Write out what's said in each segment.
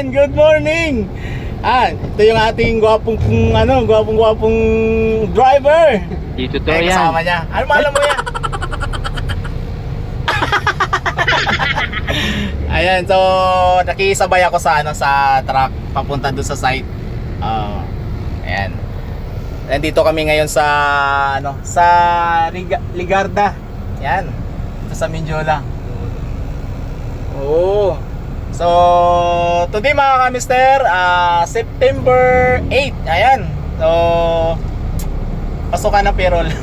Ayan, good morning. Ah, ito yung ating gwapong ano, gwapong gwapong driver. Dito to Ay, yan. kasama niya. Ano malam mo yan? Ayan, so nakisabay ako sa ano sa truck papunta doon sa site. Ah, ayan. Nandito kami ngayon sa ano, sa Riga, Ligarda. Ayan. Ito sa Mindiola. Oo. So, today mga kamister, ah, September 8. Ayan. So, pasukan ng payroll.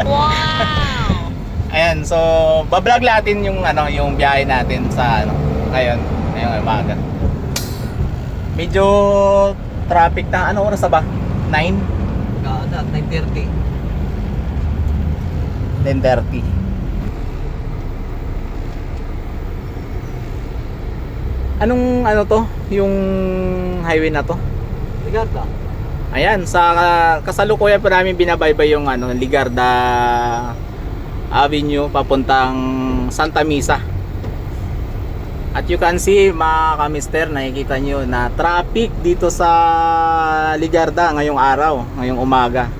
Wow! Ayan, so bablog natin yung ano, yung biyahe natin sa ano, ngayon, ngayong umaga. Medyo traffic na ano oras na ba? 9, Ganda, 9.30. 10:30. Anong ano to? Yung highway na to? Ligarda. Ayan, sa kasalukuyan pa namin binabaybay yung ano, Ligarda Avenue papuntang Santa Misa. At you can see mga kamister, nakikita nyo na traffic dito sa Ligarda ngayong araw, ngayong umaga.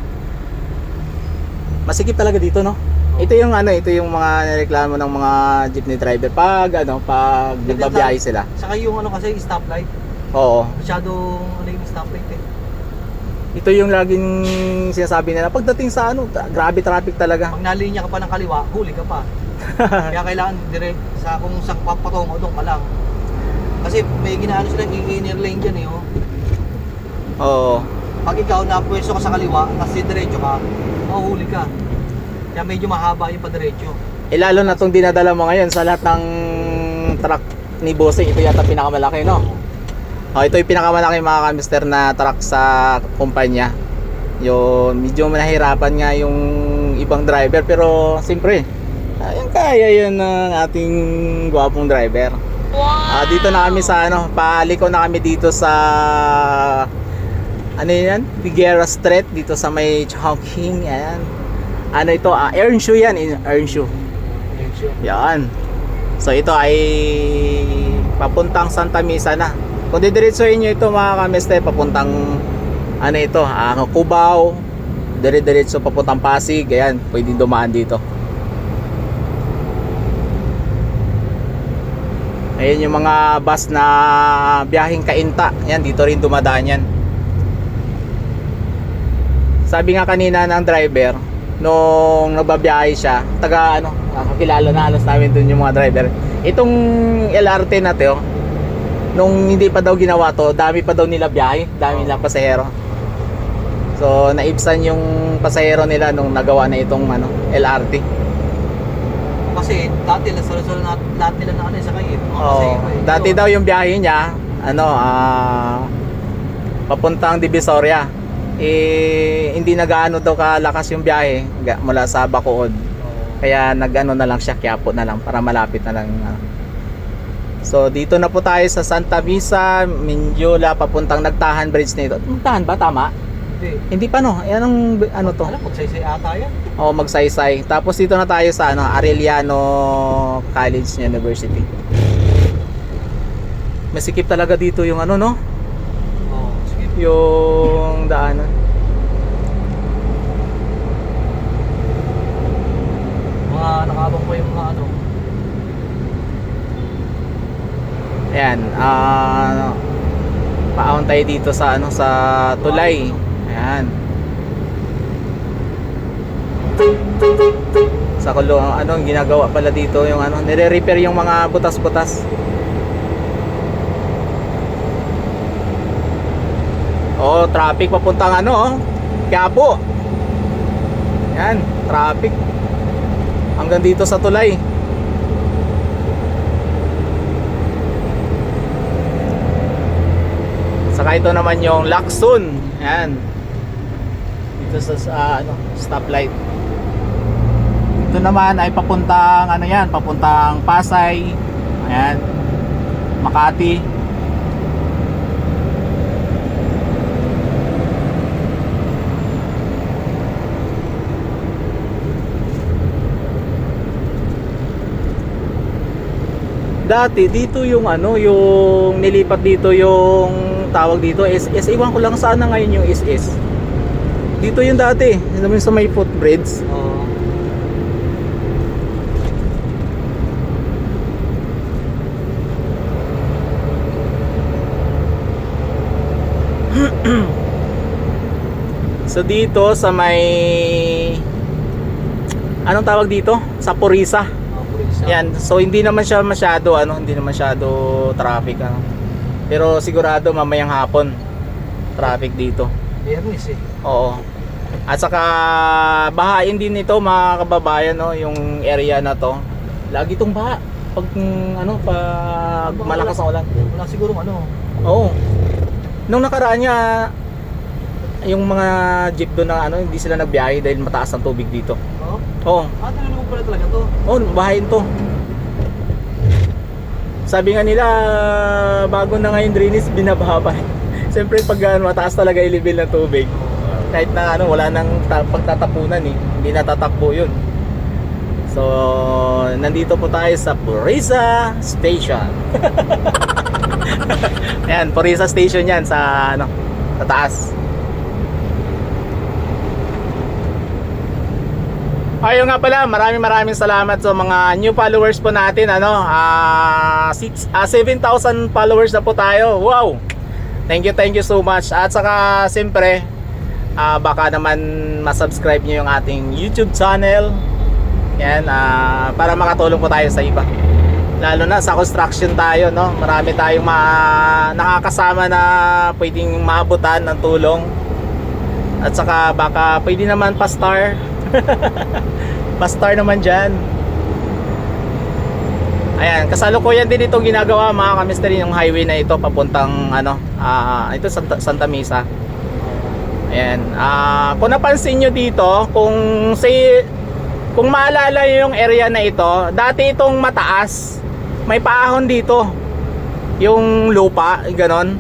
Masikip talaga dito, no? Ito yung ano, ito yung mga nireklamo ng mga jeepney driver pag ano, pag nagbabiyahe sila. Saka yung ano kasi, stoplight. Oo. Masyadong ano yung stoplight eh. Ito yung laging sinasabi nila pagdating sa ano, grabe traffic talaga. Pag nalinya ka pa ng kaliwa, huli ka pa. Kaya kailangan direct sa kung sa papatungo doon ka lang. Kasi may ginaano sila inner lane dyan eh. Oh. Oo. Pag ikaw napwesto ka sa kaliwa, tapos diretso ka, mahuhuli ka. Kaya medyo mahaba yung padiretso. Eh lalo na itong dinadala mo ngayon sa lahat ng truck ni Bossing, ito yata pinakamalaki, no? Oh, ito yung pinakamalaki mga kamister na truck sa kumpanya. Yung medyo nahirapan nga yung ibang driver pero siyempre, ayun kaya yun ng ating gwapong driver. Wow! Ah, dito na kami sa ano, paliko na kami dito sa ano yan? Figuera Street dito sa may Chongqing. Ayan. Ano ito? Ah, Earnshaw yan, in Earnshaw. Yan. So ito ay papuntang Santa Misa na. Kung didiretsuhin nyo ito mga kameste, papuntang ano ito, ah, Cubao, dire-diretso papuntang Pasig, ayan, pwedeng dumaan dito. Ayan yung mga bus na biyaheng kainta. Yan, dito rin dumadaan yan. Sabi nga kanina ng driver, nung nagbabiyahe siya, taga ano, ah, kakilala na halos namin dun yung mga driver. Itong LRT na to, nung hindi pa daw ginawa to, dami pa daw nila biyahe, dami nila pasahero. So, naibsan yung pasahero nila nung nagawa na itong ano, LRT. Kasi dati lahat lahat, lahat nila na ano sa kayo. Mga Oh, dati daw yung biyahe niya, ano, ah papuntang Divisoria. Eh hindi nagaano daw kalakas yung biyahe mula sa Bacood. Kaya nagano na lang siya, Quiapo na lang para malapit na lang. ah. So dito na po tayo sa Santa Misa, Mindiola, papuntang Nagtahan Bridge na ito. Nagtahan ba? Tama? Hindi. Hindi pa no? Yan ang ano to? Alam, magsaysay ata yan. O magsaysay. Tapos dito na tayo sa ano, Arellano College University. Masikip talaga dito yung ano no. Yung daanan. Mga nakabang pa yung mga ano. Ayan, ah paahon tayo dito sa ano sa tulay. Ayan. Sa kulo ano ginagawa pala dito yung ano, nire-repair yung mga butas-butas. Oh, traffic papuntang ano, oh, Quiapo. Yan, traffic. Hanggang dito sa tulay. Saka ito naman yung Lacson. Ayan. Dito sa, sa ano, stoplight. Ito naman ay papuntang ano yan, papuntang Pasay. Ayan. Makati. Dati dito yung ano, yung nilipat dito yung tawag dito SS. Iwan ko lang saan na ngayon yung SS. Dito yung dati, yung sa may footbridge. Oo. So dito sa may anong tawag dito? Sa Purisa. Yan. So hindi naman siya masyado ano, hindi naman masyado traffic ano. Pero sigurado mamayang hapon traffic dito. Biyernes eh. Oo. At saka bahain din ito mga kababayan no, yung area na to. Lagi itong baha pag ano pag malakas ang ulan. Wala siguro ano. Oo. Nung nakaraan niya yung mga jeep doon na ano hindi sila nagbiyahe dahil mataas ang tubig dito. Oo. Oo. Ah, naman pala talaga to. Oh, bahayin to. Sabi nga nila, bago na ngayon drainage, binabaha pa. Siyempre pag ano, mataas talaga yung level ng tubig. Kahit na ano, wala nang ta- pagtatapunan eh. Hindi natatakbo yun. So, nandito po tayo sa Purisa Station. Ayan, Purisa Station yan sa ano, sa taas. Ayun nga pala, maraming maraming salamat sa mga new followers po natin. Ano, ah six- ah, 7,000 followers na po tayo. Wow! Thank you, thank you so much. At saka, siyempre, ah, baka naman masubscribe nyo yung ating YouTube channel. Yan, ah, para makatulong po tayo sa iba. Lalo na sa construction tayo, no? Marami tayong ma nakakasama na pwedeng maabutan ng tulong. At saka baka pwede naman pa-star. Pa-star naman dyan. Ayan, kasalukuyan din itong ginagawa mga kamister yung highway na ito papuntang ano, ah ito Santa, Santa Mesa. Ayan, ah kung napansin nyo dito, kung say kung maalala nyo yung area na ito, dati itong mataas, may paahon dito. Yung lupa, ganon.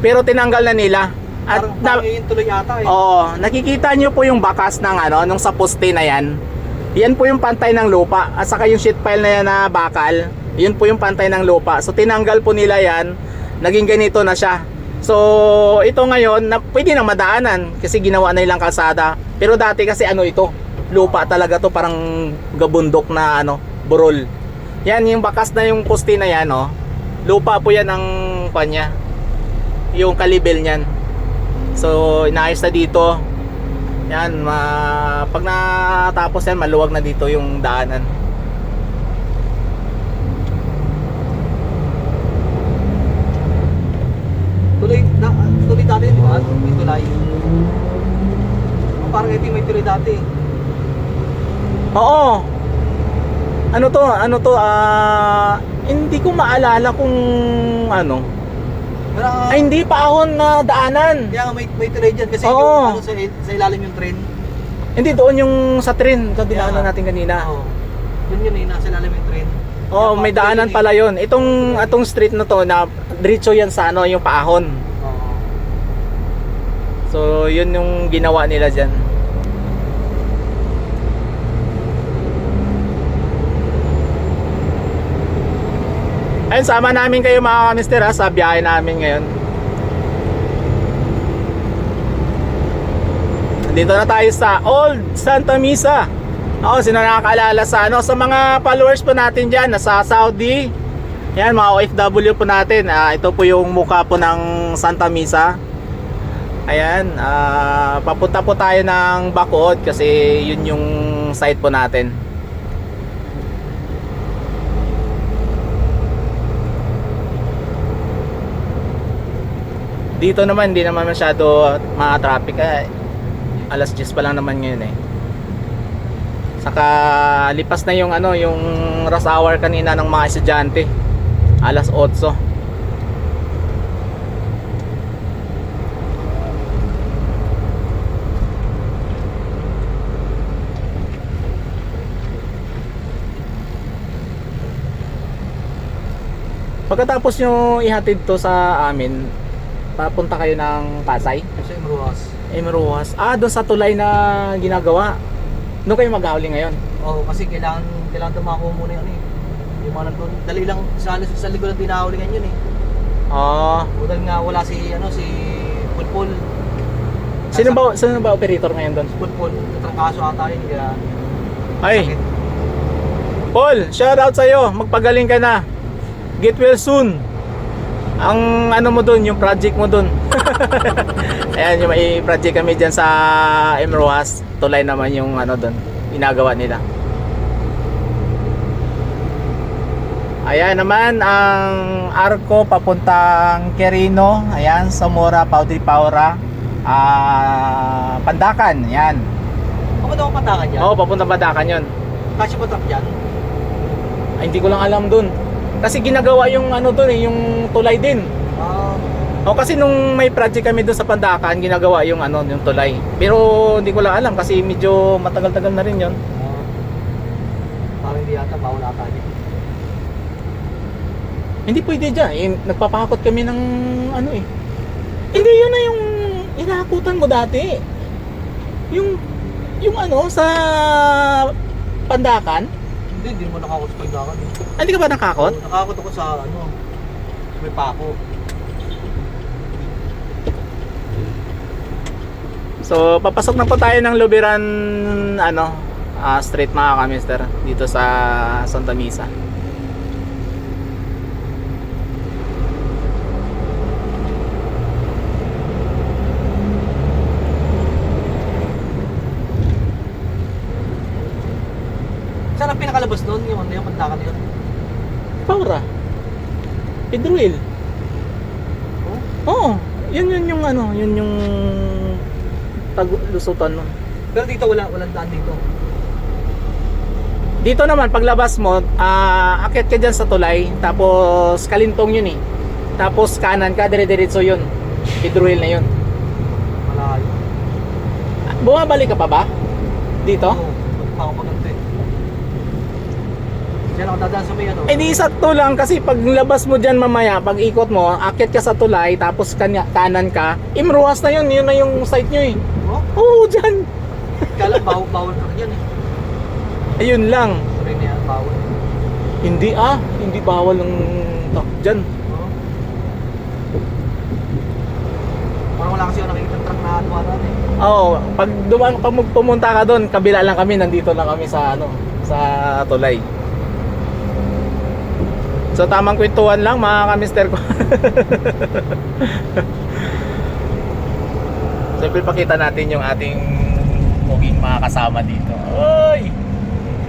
Pero tinanggal na nila. At na, tuloy ata eh. Oo, nakikita nyo po yung bakas ng ano, nung sa poste na yan. Yan po yung pantay ng lupa. At saka yung sheet pile na yan na bakal, yun po yung pantay ng lupa. So tinanggal po nila yan, naging ganito na siya. So ito ngayon, na, pwede na madaanan kasi ginawa na ilang kalsada. Pero dati kasi ano ito, lupa talaga to parang gabundok na ano, burol. Yan yung bakas na yung poste na yan, oh. Lupa po yan ang kanya. Yung kalibel niyan. So, inaayos na dito. Yan, ma pag natapos yan, maluwag na dito yung daanan. Tuloy, na, tuloy dati, di ba? May tulay. Parang ito yung may tuloy dati. Oo. Ano to? Ano to? Ah, hindi ko maalala kung ano. Pero, Ay, hindi pa ahon na daanan. kaya nga may, may tuloy dyan kasi Oo. yung, ano, sa, sa ilalim yung train. Hindi doon yung sa train, ito dinaanan natin kanina. Oo. Yun yun eh, nasa ilalim yung train. Oh, Kaya may daanan pala 'yon. Itong atong street na to na diretso yan sa ano, yung paahon. Oo. So, yun yung ginawa nila dyan. Ayun, sama namin kayo mga kamister ha, sa biyahe namin ngayon. Dito na tayo sa Old Santa Misa. Oo, sino nakakaalala sa ano? Sa mga followers po natin dyan, nasa Saudi. Yan, mga OFW po natin. Ah, ito po yung mukha po ng Santa Misa. Ayan, ah, papunta po tayo ng Bacood kasi yun yung site po natin. Dito naman, hindi naman masyado mga traffic. Eh. Alas 10 pa lang naman ngayon eh. Saka lipas na yung ano, yung rush hour kanina ng mga estudyante. Alas 8. Pagkatapos nyo ihatid to sa amin, papunta kayo ng Pasay, Kasi Imruas. Emeruas. Ah, doon sa tulay na ginagawa. Doon kayo mag-hauling ngayon. Oo, kasi kailangan, kailangan dumako muna ano eh. yung mga nandun. Dali lang sa, sa likod ng dinahulingan yun eh. Ah, Budal nga wala si, ano, si Pulpul. sino ba sino ba operator ngayon doon? Pulpul. Natrangkaso ata yun. Kaya, Ay, sakit. Paul, shout out sa iyo. Magpagaling ka na. Get well soon. Ang ano mo doon, yung project mo doon. Ayan, yung may project kami diyan sa Emroas. Tulay naman yung ano doon, ginagawa nila. Ayan naman ang arko papuntang Quirino. Ayan, Zamora, Paudri Paura. Ah, Pandakan. Ayan. Ako daw patakan yan. Oo, papuntang Pandakan 'yon. Kasi pa truck yan. Ay, hindi ko lang alam dun. Kasi ginagawa yung ano dun eh, yung tulay din. Ah, O kasi nung may project kami dun sa Pandakan, ginagawa yung ano, yung tulay. Pero hindi ko lang alam kasi medyo matagal-tagal na rin yon. ah. parang hindi yata bawal ata niya. Hindi pwede dyan. Eh, nagpapakot kami ng ano eh. Hindi yun na yung inakutan mo dati. Yung yung ano sa Pandakan. Hindi, hindi mo nakakot sa pagdakan. Ah, Hindi ka ba nakakot? Nakakot ako sa ano, may pako. So, papasok na po tayo ng Lubiran ano, ah, street mga kamister dito sa Santa Misa. Saan ang pinakalabas nun? Yung ano yung pandakan na yun? Paura. Pedruel. Oh? Oo. Yun yun yung ano, yun yung tag lusutan nun. Pero dito wala walang daan dito. Dito naman paglabas mo, ah akit ka diyan sa tulay, tapos kalintong yun eh. Tapos kanan ka, dire-diretso yun. Pedruel na yun. Malayo. Bumabalik ka pa ba? Dito? Oo, pa ako. Diyan ako dadaan sa may ano. Eh di sakto lang kasi pag labas mo dyan mamaya, pag ikot mo, akit ka sa tulay, tapos kanya, kanan ka, imruwas na yun, yun na yung site nyo eh. Oh, Oo, dyan. kala bawal bawal ka yan eh. Ayun lang. Sorry na yan, bawal. Hindi ah, hindi bawal ang tak dyan. Oh. Parang wala kasi ako nakikita ng truck na hatuwaran eh. Oo, pag dumaan pag mag- pumunta ka doon, kabila lang kami, nandito lang kami sa ano, sa tulay. So tamang kwentuhan lang mga kamister ko. Siyempre pakita natin yung ating puging mga kasama dito. Oy!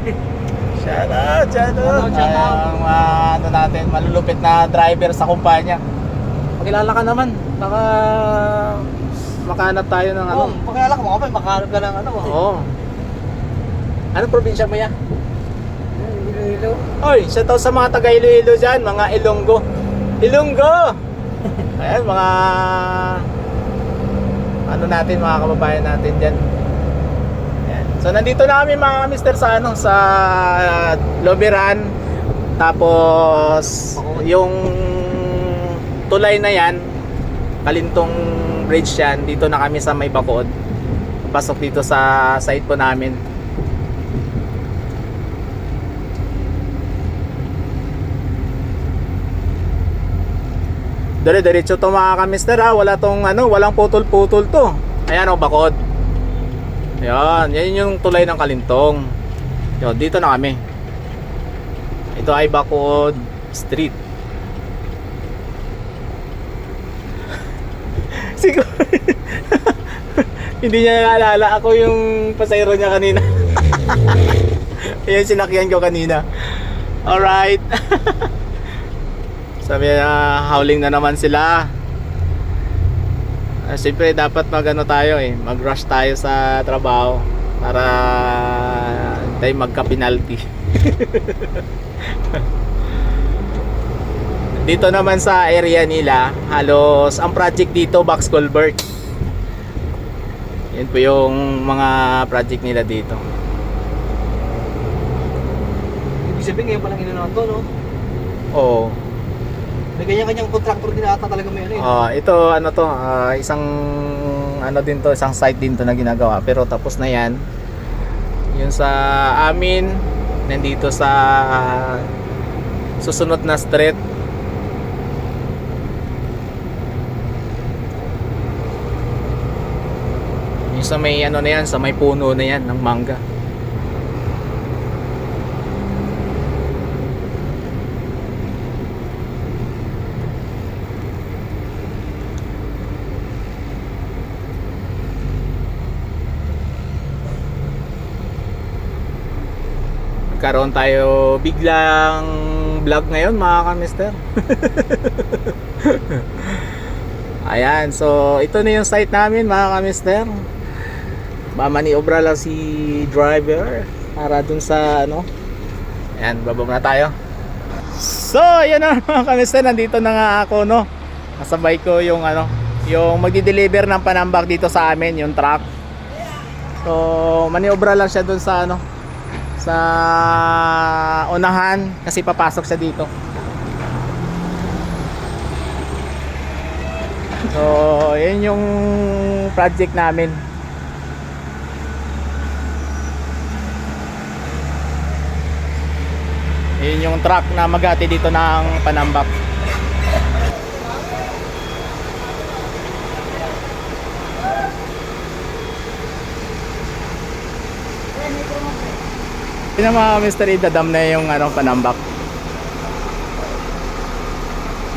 Shout out, shout out. Shout out, shout out. Ang mga, ano natin, malulupit na driver sa kumpanya. Pakilala ka naman. Baka makahanap tayo ng ano. Oh, pakilala ko mga makahanap ka ng ano. Oh. Oo. Anong probinsya mo ya? Iloilo. Oy, shout out sa mga taga Iloilo dyan, mga Ilonggo. Ilonggo! Ayan, mga ano natin, mga kababayan natin dyan. Ayan. So, nandito na kami mga mister sa ano, sa Loberan. Tapos, yung tulay na yan, Kalintong Bridge yan, dito na kami sa may Bacood. Pasok dito sa site po namin. Dire-diretso to mga kamister ha. Wala tong ano, walang putol-putol to. Ayan o, bakod. Ayan, yan yung tulay ng Kalintong. Yo, dito na kami. Ito ay Bakod Street. Siguro Hindi niya naalala ako yung pasayro niya kanina. Ayan sinakyan ko kanina. Alright. Sabi na howling na naman sila. Uh, Siyempre dapat magano tayo eh, mag-rush tayo sa trabaho para tayo magka-penalty. dito naman sa area nila, halos ang project dito box culvert. Yan po yung mga project nila dito. Ibig sabihin ngayon palang inanoon to, no? Oo. May ganyan-ganyang contractor din ata talaga may ano eh. Ah, ito ano to, ah, isang ano din to, isang site din to na ginagawa pero tapos na 'yan. Yun sa amin nandito sa susunod na street. Yung sa may ano na yan, sa may puno na yan ng mangga. Nagkaroon tayo biglang vlog ngayon mga kamister. Ayan, so ito na yung site namin mga kamister. Mamaniobra lang si driver para dun sa ano. Ayan, bababa na tayo. So, ayan na mga kamister, nandito na nga ako no. Kasabay ko yung ano, yung magdi-deliver ng panambak dito sa amin, yung truck. So, maniobra lang siya dun sa ano, sa unahan kasi papasok siya dito. So, yun yung project namin. Yun yung truck na magati dito ng Panambak. Yun mga Mr. Idadam na yung ano, Panambak.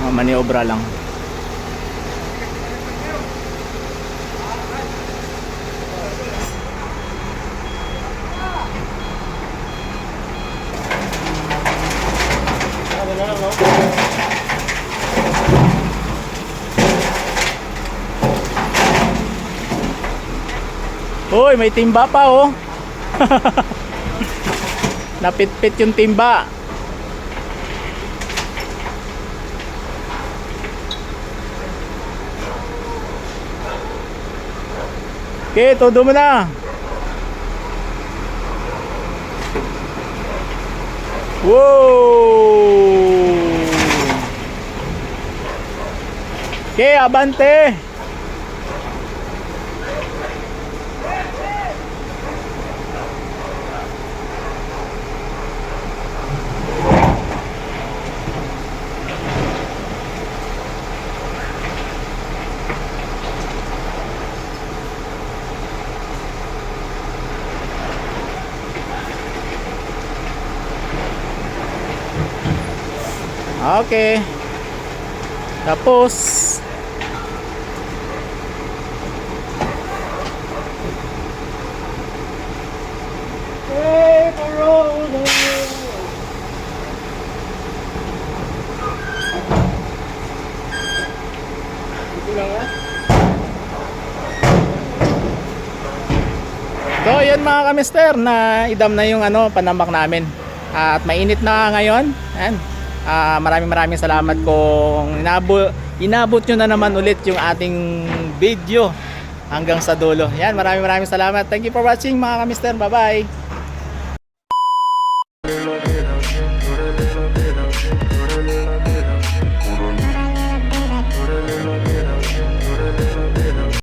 Mga maniobra lang. Hoy, may timba pa oh. Napitpit yung timba. Okay, todo mo na. Wow! Okay, abante. Okay. Tapos. So, yun mga kamister, na idam na yung ano, panambak namin. At mainit na ngayon. Ayan. Ah, maraming maraming salamat kung inabot, inabot nyo na naman ulit yung ating video hanggang sa dulo. Yan, maraming maraming salamat. Thank you for watching mga kamister. Bye-bye.